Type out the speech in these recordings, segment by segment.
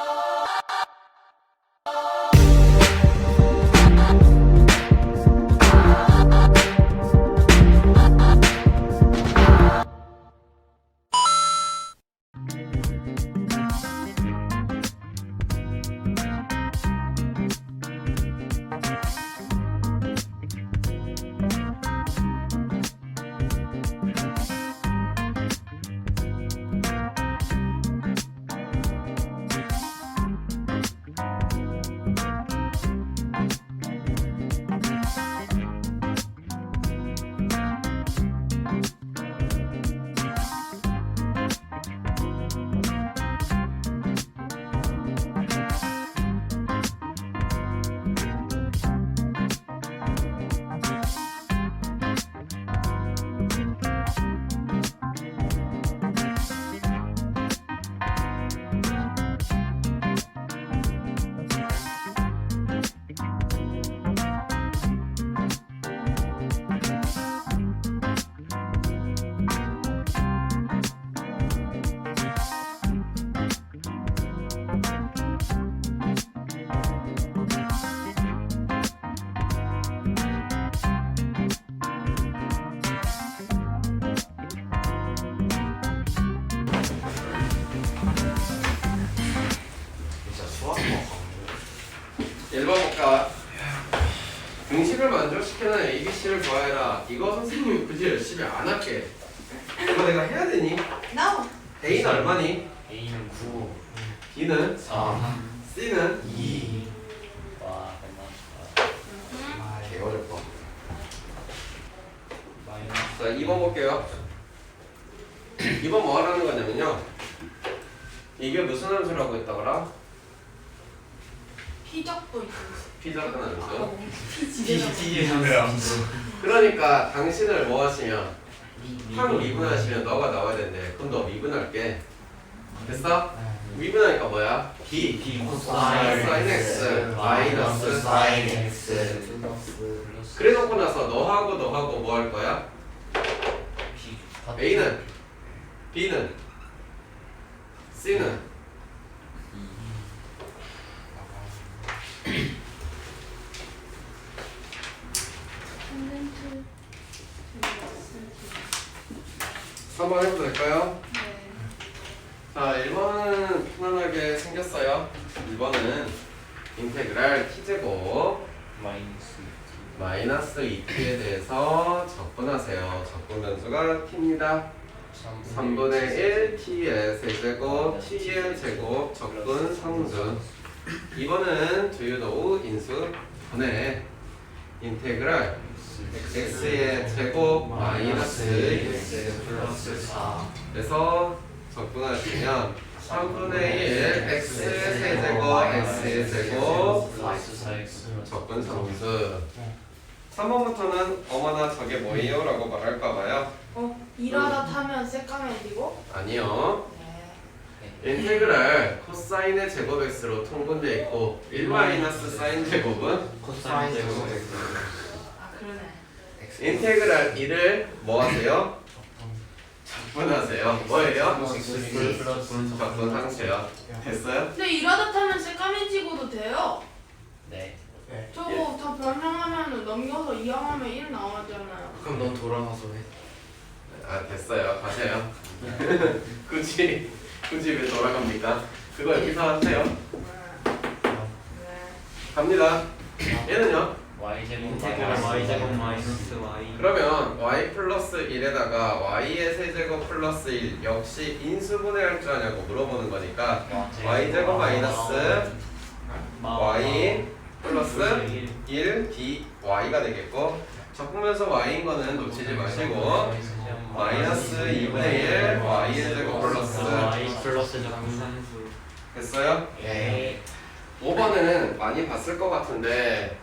진 1번 볼까? 등식을 만족시키는 ABC를 구하해라. 이거 선생님이 굳이 열심히 안 할게. 이거 내가 해야 되니? No. A는 얼마니? A는 9 B는? 3 C는? 2 와, 맨날 개 어렵다. 자, 2번 볼게요. 2번 뭐 하라는 거냐면요. 이게 무슨 함수라고 했다더라? 피적도 있고. 피자라는 함수. B의 함수 그러니까 당신을 뭐 하시면? 항 미분하시면 너가 나와야 된대. 그럼 너 미분할게. 됐어? 미분하니까 뭐야? B B 코사인 X. 마이너스 사인 X. 그래 놓고 나서 너하고 너하고 뭐 할 거야? B A는? B는? C는 3번 해도 될까요? 네. 자 1번은 편안하게 생겼어요. 1번은 인테그랄 t제곱 마이너스 마이너스 2t에 대해서 적분하세요. 적분 변수가 t입니다. 3분의 1 t의 세제곱 t의 제곱 적분 상수. 2번은 do you know 인수 분의 인테그랄 x의 제곱 마이너스 X 플러스 4 그래서 적분하시면 3분의 1 x의 세제곱 x의 제곱 플러스 4X 적분 상수 3번부터는 어머나 저게 뭐예요? 라고 말할까 봐요 어, 일하다 타면 새까매 지고? 아니요 네. 인테그랄 코사인의 제곱 x로 통분되어 있고 1 마이너스 사인 제곱은 코사인 제곱 아, 그러네. 인테그랄 1을 뭐 하세요? 적분하세요 뭐예요? 플러스 적분 상수요 됐어요? 근데 일하다 타면 새까매지고도 돼요. 네 저거 다 변형하면 넘겨서 이항하면 1 나오잖아요. 그럼 넌 돌아가서 해. 아 됐어요 가세요 굳이 굳이 왜 돌아갑니까? 그거 여기서 하세요 네. 네. 갑니다 얘는요? Y 제곱 인테그랄 Y 제곱 마이너스 Y. 그러면 y 플러스 1에다가 y의 세제곱 플러스 1 역시 인수분해할 줄 아냐고 물어보는 거니까 y 제곱 마이너스 y 플러스 1 d y가 되겠고 적으면서 y인 거는 놓치지 마시고 마이너스 2분의 1 y의 제곱 플러스 Y 플러스 상수. 됐어요? 네 5번은 많이 봤을 것 같은데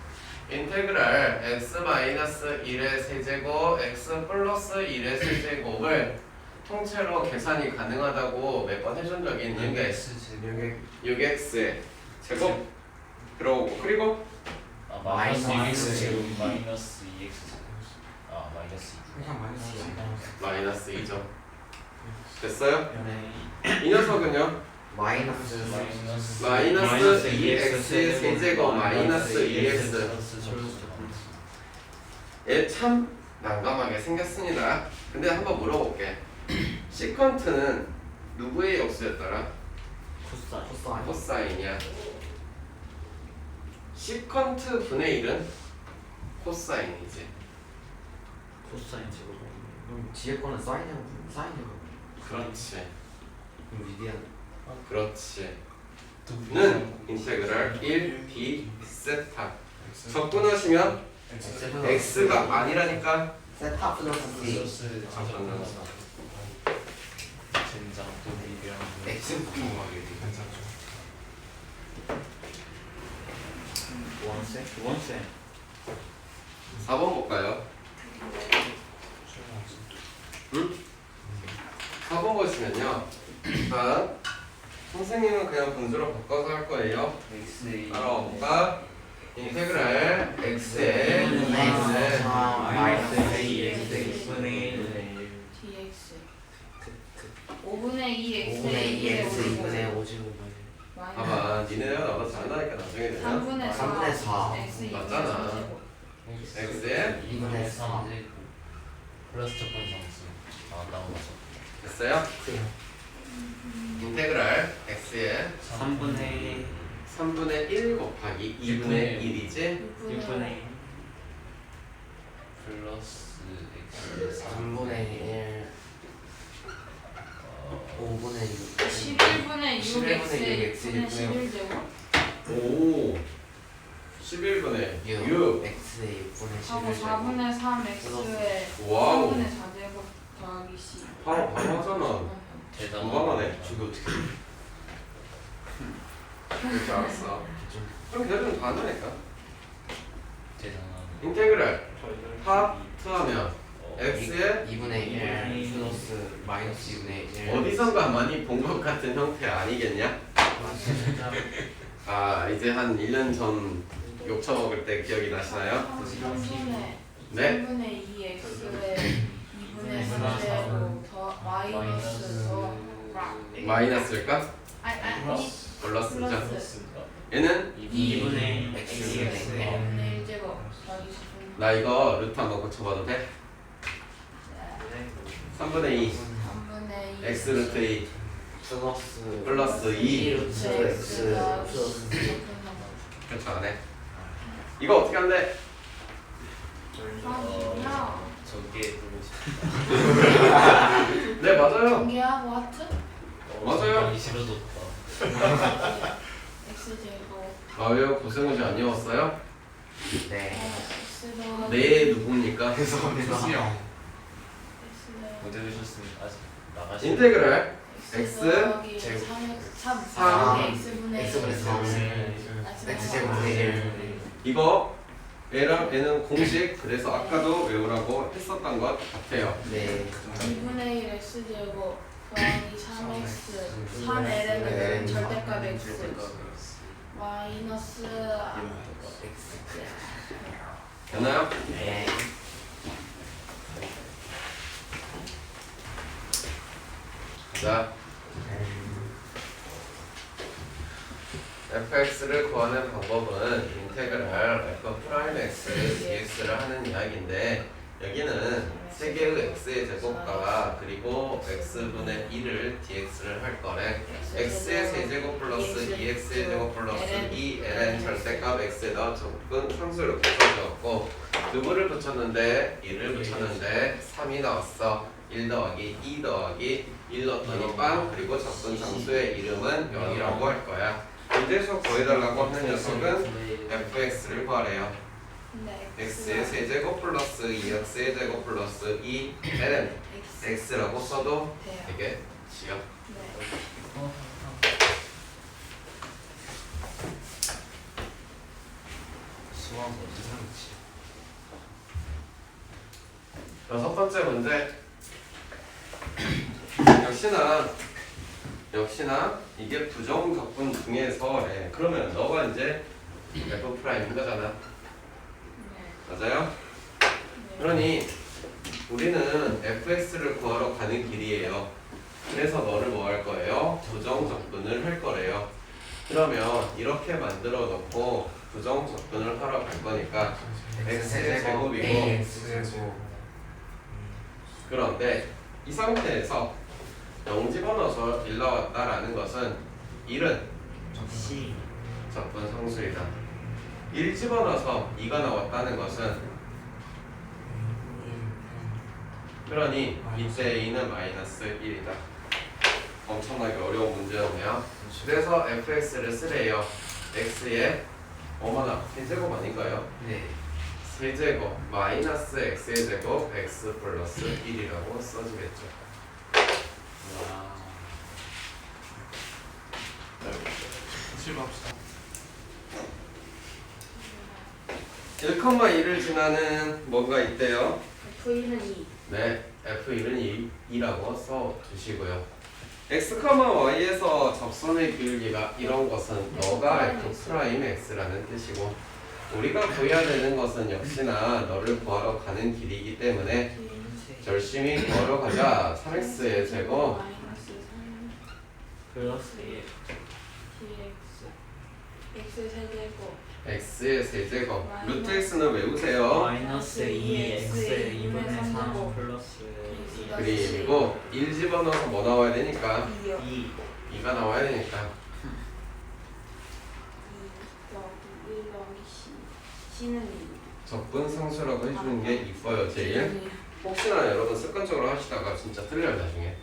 인테그랄 x 마이너스 1의 세제곱 x 플러스 1의 세제곱을 통째로 계산이 가능하다고 몇 번 해준 적이 있는 게 여기 6x의 제곱 들어오고 그리고 아, 마이너스 마이너스 2x 제곱 이. 마이너스 2x 아 마이너스 2 그냥 마이너스야. 마이너스 2죠 됐어요? 네. 이 녀석은요? 마이너스 마이너스 마이너스 2x의 세제곱 마이너스 2x 플러스 점수 얘참 난감하게 생겼습니다. 근데 한번 물어볼게. 시컨트는 누구의 역수였더라? 코사인 코사인 코사인이야. 시컨트 분의 1은 코사인이지. 코사인 제곱. 그럼 뒤에 거는 사인이고 사인이고 그렇지. 위대한 그렇지. 는 인테그랄 1 d 세타 적분하시면 x가 아니라니까. 세타 플러스 플러스 잠깐만. 젠장 또 미비랑 X. 부통하게 원세 원세 4번 볼까요? 응? 4번 보시면요. 자 선생님은 그냥 분수로 바꿔서 할 거예요 X 따라와볼까? 인테그랄 x의 네. 2분의 마이너스 dx 5분의 2 x의 5분의 2x 2의 2분의 5 제곱 봐봐 니네가 나보다 잘나니까 나중에 되면 3분의 4 3분의 4. x 2분의 맞잖아. 4제곱 x의 2분의 4 플러스 적분 상수 나왔다고 맞아 됐어요? 인테그랄 x의 3분의 3분의 1 곱하기 2분의 1이지? 6분의 플러스 X. 3분의 1어 5분의 6 11분의 6 11분의 x의 6 x 6분의 6분의 11 제곱. 오. 11분의 6 6 X의 6분의 하고 11 4분의 3 x의 와우. 3분의 4제곱 더하기 c 바로 바로 하잖아 대단하다 공감하네. 저게 어떻게 그렇게 알았어. 그럼 걔들은 다 한다니까. 대단하다 인테그랄. 하트하면 x의 2분의 1 플러스 마이너스 2분의 1 어디선가 많이 본 것 같은 형태 아니겠냐? 아 이제 한 1년 전 욕처 먹을 때 기억이 나시나요? 3분의 네? 3분의 2 x의 2 분의 4제곱 더 마이너스 더 마이너스일까? 아니 아니 플러스죠 플러스 얘는 2분의 X의 X의 2분의 1제곱. 더하기 10분의 나 이거 루트 한번 고쳐봐도 돼? 3분의 2 3분의 2 x 루트 2 플러스 플러스 2 루트 X 플러스 그렇죠 안 해? 이거 어떻게 한대? 아 저게 보고 싶다. 네 맞아요. 전개하고 하트? 맞아요. 하기 싫어졌다. X제곱 아 왜요? 고생하지 아니었어요? 네. X 더하기 네 누굽니까? 죄송합니다 X제곱 못 해주셨으니까 아직 나가시 인테그랄? X X? 더하기 제곱. 3 3 삼. X분의 X분의 3 X제곱 분의 1 이거 얘랑 얘는 공식 그래서 아까도 외우라고 했었던 것 같아요. 네. 2분의 1 X제곱 더하기 3X 3L은 절대값 X. 마이너스 X 되나요? 네. 자. fx를 구하는 방법은 인테그랄 f 프라임 x dx를 하는 이야기인데 여기는 세 개의 x의 제곱과 그리고 x분의 1을 dx를 할 거래. X의 세제곱 플러스 2x의 제곱. 플러스 2ln 절대값 x에다 적분 상수를 붙여주었고 누구를 붙였는데 1을 붙였는데 3이 나왔어. 1 더하기 2 더하기 1 넣었더니 빵 그리고 적분 상수의 이름은 0이라고 할 거야 문제에서 구해달라고 하는 녀석은 fx를 구하래요. 근데 x의 세제곱 플러스 2x의 제곱 플러스 2ln X. x라고 써도 돼요. 네 수학 어디서 여섯 번째 문제. 역시나 역시나 이게 부정 적분 중에서래 그러면 너가 이제 f 프라임인 거잖아 네. 맞아요? 네. 그러니 우리는 fx를 구하러 가는 길이에요 그래서 너를 뭐 할 거예요? 부정 접근을 할 거래요. 그러면 이렇게 만들어 놓고 부정 접근을 하러 갈 거니까 x의 제곱이고 그런데 이 상태에서 0 집어넣어서 1 나왔다라는 것은 1은 C 접근 상수이다. 1 집어넣어서 2가 나왔다는 것은 그러니 이때 a는 마이너스 1이다. 엄청나게 어려운 문제였네요. 그래서 fx를 쓰래요. x의 어머나 세제곱 아닌가요? 네 세제곱 마이너스 x의 제곱 x 플러스 1이라고 써지겠죠. 와. 실합시다 1,2를 지나는 뭔가 있대요. V는 2 네, f1은 2라고 써 주시고요. x, y에서 접선의 기울기가 이런 것은 너가 f 프라임 x라는 뜻이고 우리가 구해야 되는 것은 역시나 너를 구하러 가는 길이기 때문에 열심히 구하러 가자. 3x의 제곱 마이너스 3 플러스 1 dx x 세제곱 x의 세제곱 루트 x는 외우세요. 마이너스 2x 2분의 3 플러스 그리고 1 집어넣어서 뭐 나와야 되니까 2요 2 2가 나와야 되니까 2 더하기 1 더하기 C C는 2 접근 상수라고 해주는 게 이뻐요 제일. 혹시나 여러분 습관적으로 하시다가 진짜 틀려요 나중에?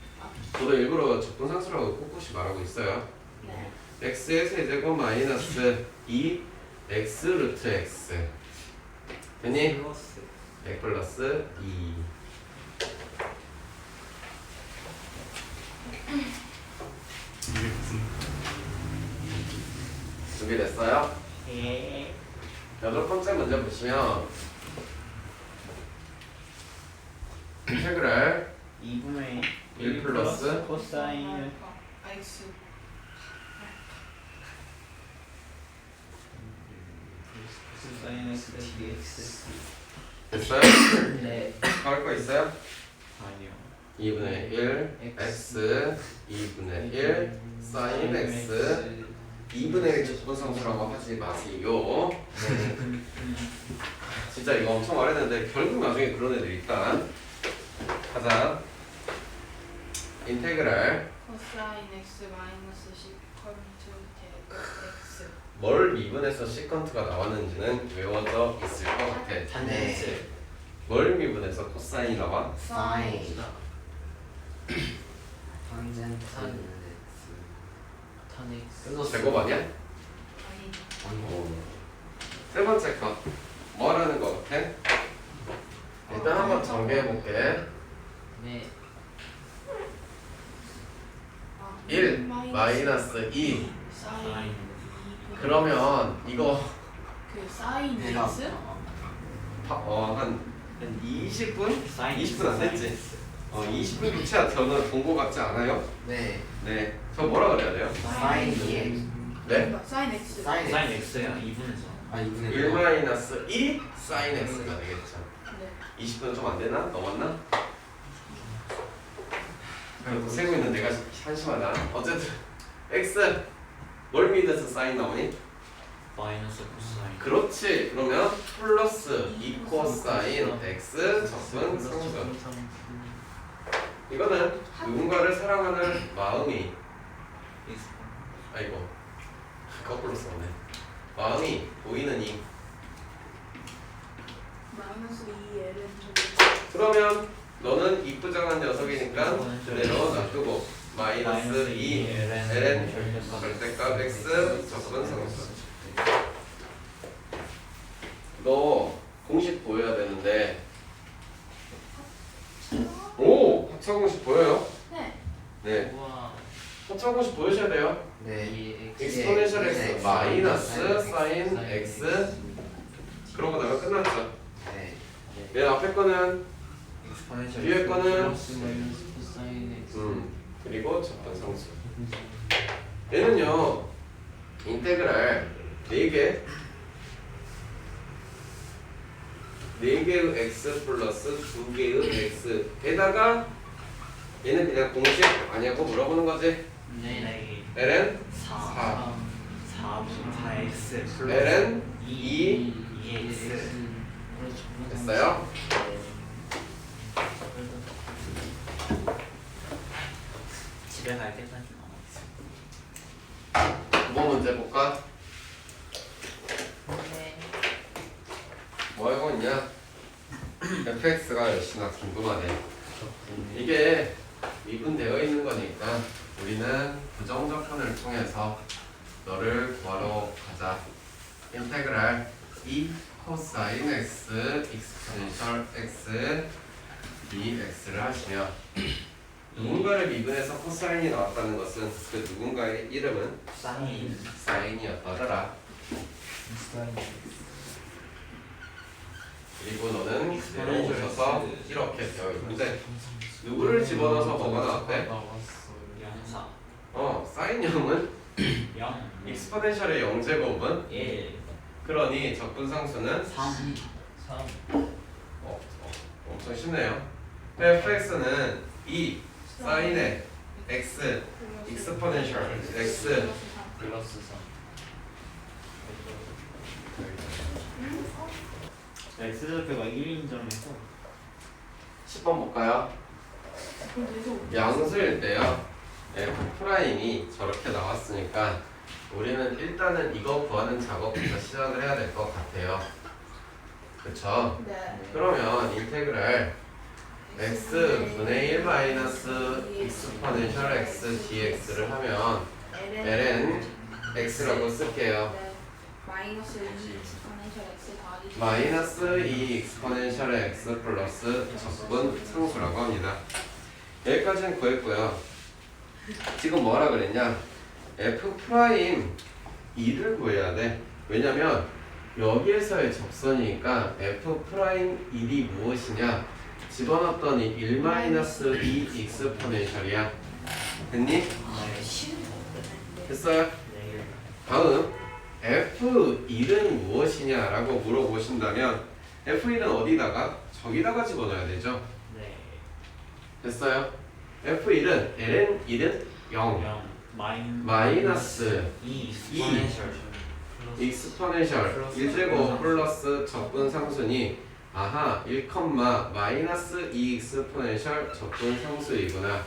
저도 일부러 접근 상수라고 꿋꿋이 말하고 있어요. 네. X의 세제곱 마이너스 2 x 루트 x. 됐니? 플러스. 100 플러스 2 준비됐어요? 예 여덟 번째 문제 보시면 인테그랄 2분의 1 플러스 코사인 X 코사인 x dx 됐어요? 네. 할거 있어요? 아니요. 2분의 1 x 2분의 1 사인 x. 2분의 1 접근상수라고 하지 마세요. 네. 진짜 이거 엄청 말했는데 결국 나중에 그런 애들 있다 가자 인테그랄 코사인 X 마이너스 시컨트 제곱 X 뭘 미분해서 시컨트가 나왔는지는 외워져 있을 것 같아 탄젠스 뭘 미분해서 코사인이 나와? 사인 탄젠트 탄엑스 제곱 아니야? 아니 오. 세 번째 거 뭐라는 거 같아? 일단 한번 정리해 볼게 네 1 마이너스 2 사인 2 그러면 이거 그 사인 내가 X 어한 한 20분? 사인 20분 안 됐지? 어 20분 교체야 저는 본거 같지 않아요? 네 네. 저 뭐라 그래야 돼요? 사인 2x 네? 사인 X 사인 사인 x야 2분에서 아 2분의 1 마이너스 1이 사인 x가 되겠죠. 네 20분 좀 안 되나? 넘었나? 그래도 세고 있는 내가 한심하다. 어쨌든 x 뭘 믿어서 사인 나오니? 마이너스 코사인 그렇지. 그러면 플러스 2 코사인 x 접근 상수. 이거는 누군가를 사랑하는 마음이 아이고 거꾸로 썼네. 마음이 보이는 이. 마이너스 2 L은 저기 그러면 너는 이쁘장한 녀석이니까 그대로 놔두고 마이너스 2 ln 절대값 x 접근 상수. 너 공식 보여야 되는데. 오! 합차 공식 보여요? 네. 네. 우와. 합차 공식 보여줘야 돼요. 네 익스포넨셜 x 마이너스 사인 x. 그러고 나면 끝났죠. 네. 맨 앞에 거는 뒤에 거는 x 음 그리고 접근 상수. 얘는요 인테그랄 4개 4개의 x 플러스 2개의 x에다가 얘는 그냥 공식 아니냐고 물어보는 거지 네. ln 4 사. 4분 4x 플러스 ln 2 2 2x 됐어요? 집에 갈 때까지 남았어. 9번 문제 볼까? 네. 뭐 알고 있냐? fx가 역시나 궁금하네 이게 미분되어 있는 거니까 우리는 부정적분을 통해서 너를 구하러 가자. 인테그랄 2 코사인 x 익스포넨셜 x dx를 하시면 누군가를 미분해서 코사인이 나왔다는 것은 그 누군가의 이름은? 사인 사인이었다더라. 그리고 너는 그대로 오셔서 이렇게 되어 있는데 누구를 집어넣어서 뭐가 나왔대? 양사 어, 사인형은? 영. 익스포넨셜의 0제곱은? 1 그러니 적분상수는? 3 3 나왔으니까 우리는 일단은 이거 구하는 작업부터 시작을 해야 될 것 같아요. 그쵸? 네. 그러면 인테그랄 x 분의 1 마이너스 익스포넨셜 x dx를 하면 ln x라고 쓸게요. 네. 마이너스 2 익스포넨셜 x 더하기 마이너스 2 익스포넨셜 x 플러스 적분 상수라고 합니다. 여기까지는 구했고요. 지금 뭐라 그랬냐? F 프라임 2를 구해야 돼. 왜냐면 여기에서의 접선이니까 f 프라임 1이 무엇이냐? 집어넣었더니 1 마이너스 2 익스포넨셜이야. 됐니? 네. 됐어요? 네. 다음 F1은 무엇이냐라고 물어보신다면 F1은 어디다가 저기다가 집어넣어야 되죠. 네. 됐어요? F1은 ln 1은 0 0 마인 마이너스 2 이. 익스포넨셜 익스포넨셜 1제곱 플러스 적분 상수니 아하 1, 마이너스 2 익스포넨셜 적분 상수이구나.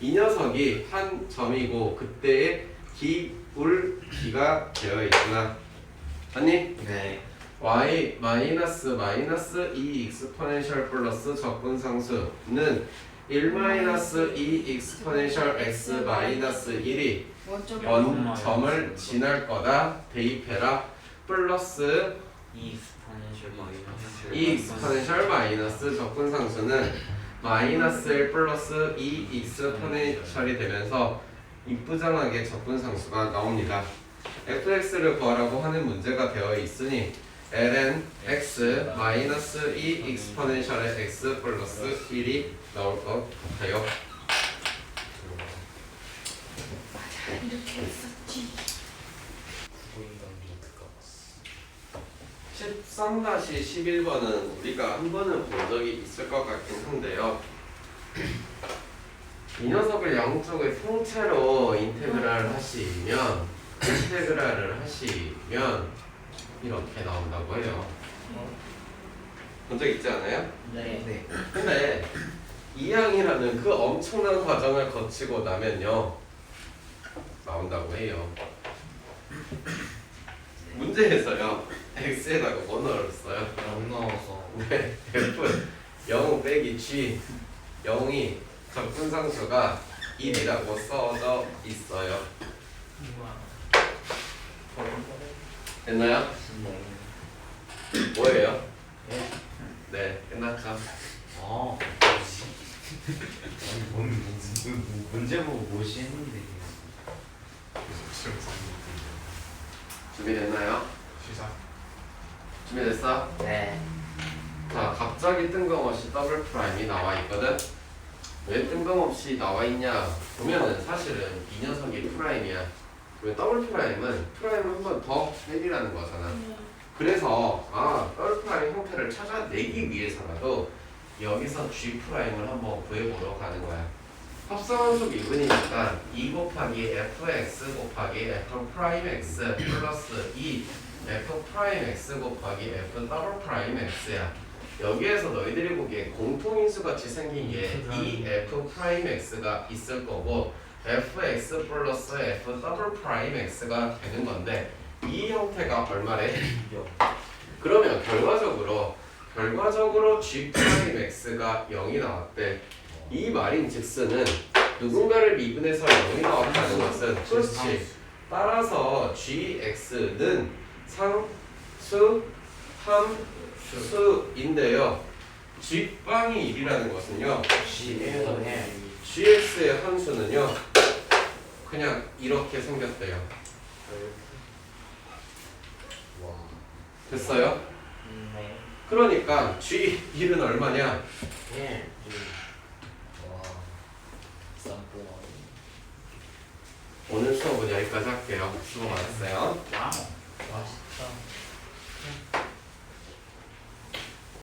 이 녀석이 한 점이고 그때의 기울 기가 되어 있구나. 아니 네. y 마이너스 마이너스 2 익스포넨셜 플러스 적분 상수는 1 마이너스 2 익스포넨셜 x 마이너스 1이 원점 원점을 지날 거다. 대입해라. 플러스 2 익스포넨셜 마이너스 2 익스포넨셜 마이너스 적분 상수는 마이너스 1 플러스 2 익스포넨셜이 되면서 이쁘장하게 적분 상수가 나옵니다. fx를 구하라고 하는 문제가 되어 있으니 ln x 마이너스 2 익스포넨셜의 x 플러스 1이 나올 것 같아요. 이렇게 했었지 보인다는 게 어떡하 13-11번은 우리가 한 번은 본 적이 있을 것 같긴 한데요. 이 녀석을 양쪽을 통째로 인테그랄 하시면 인테그랄을 하시면 이렇게 나온다고 해요. 본 적 있지 않아요? 네. 근데 이항이라는 그 엄청난 과정을 거치고 나면요 나온다고 해요. 문제에서요 x에다가 뭐 넣었어요? 0 넣어서 네, F 0 빼기 G 0이 적분상수가 1이라고 써져 있어요. 됐나요? 네. 뭐예요? 네. 네, 끝났죠. 아 뭔 문제 보고 뭐시 했는데 준비됐나요? 시작 준비됐어? 네. 자, 갑자기 뜬금없이 더블 프라임이 나와 있거든. 왜 뜬금없이 나와 있냐? 보면은 사실은 이 녀석이 프라임이야. 왜 더블 프라임은 프라임을 한 번더 내리라는 거잖아. 그래서 아 더블 프라임 형태를 찾아내기 위해서라도 여기서 G 프라임을 한번 구해보러 가는 거야. 합성함수 미분이니까 2 곱하기 fx 곱하기 f 프라임 x 플러스 2 f 프라임 x 곱하기 f 더블 프라임 x야. 여기에서 너희들이 보기에 공통인수 같이 생긴 게 2f 프라임 x가 있을 거고 fx 플러스 f 더블 프라임 x가 되는 건데 이 형태가 얼마래? 그러면 결과적으로 결과적으로 g 프라임 x가 0이 나왔대. 이 말인즉슨은 누군가를 미분해서 0이 나왔다는 것은 그렇지. 따라서 gx는 상수 함수인데요. g빵이 1이라는 것은요. gx의 함수는요. 그냥 이렇게 생겼대요. 와. 됐어요? 네. 그러니까 g1은 얼마냐? 와. 쌈뽕. 오늘 수업은 여기까지 할게요. 수고 많았어요. 와우. 맛있다.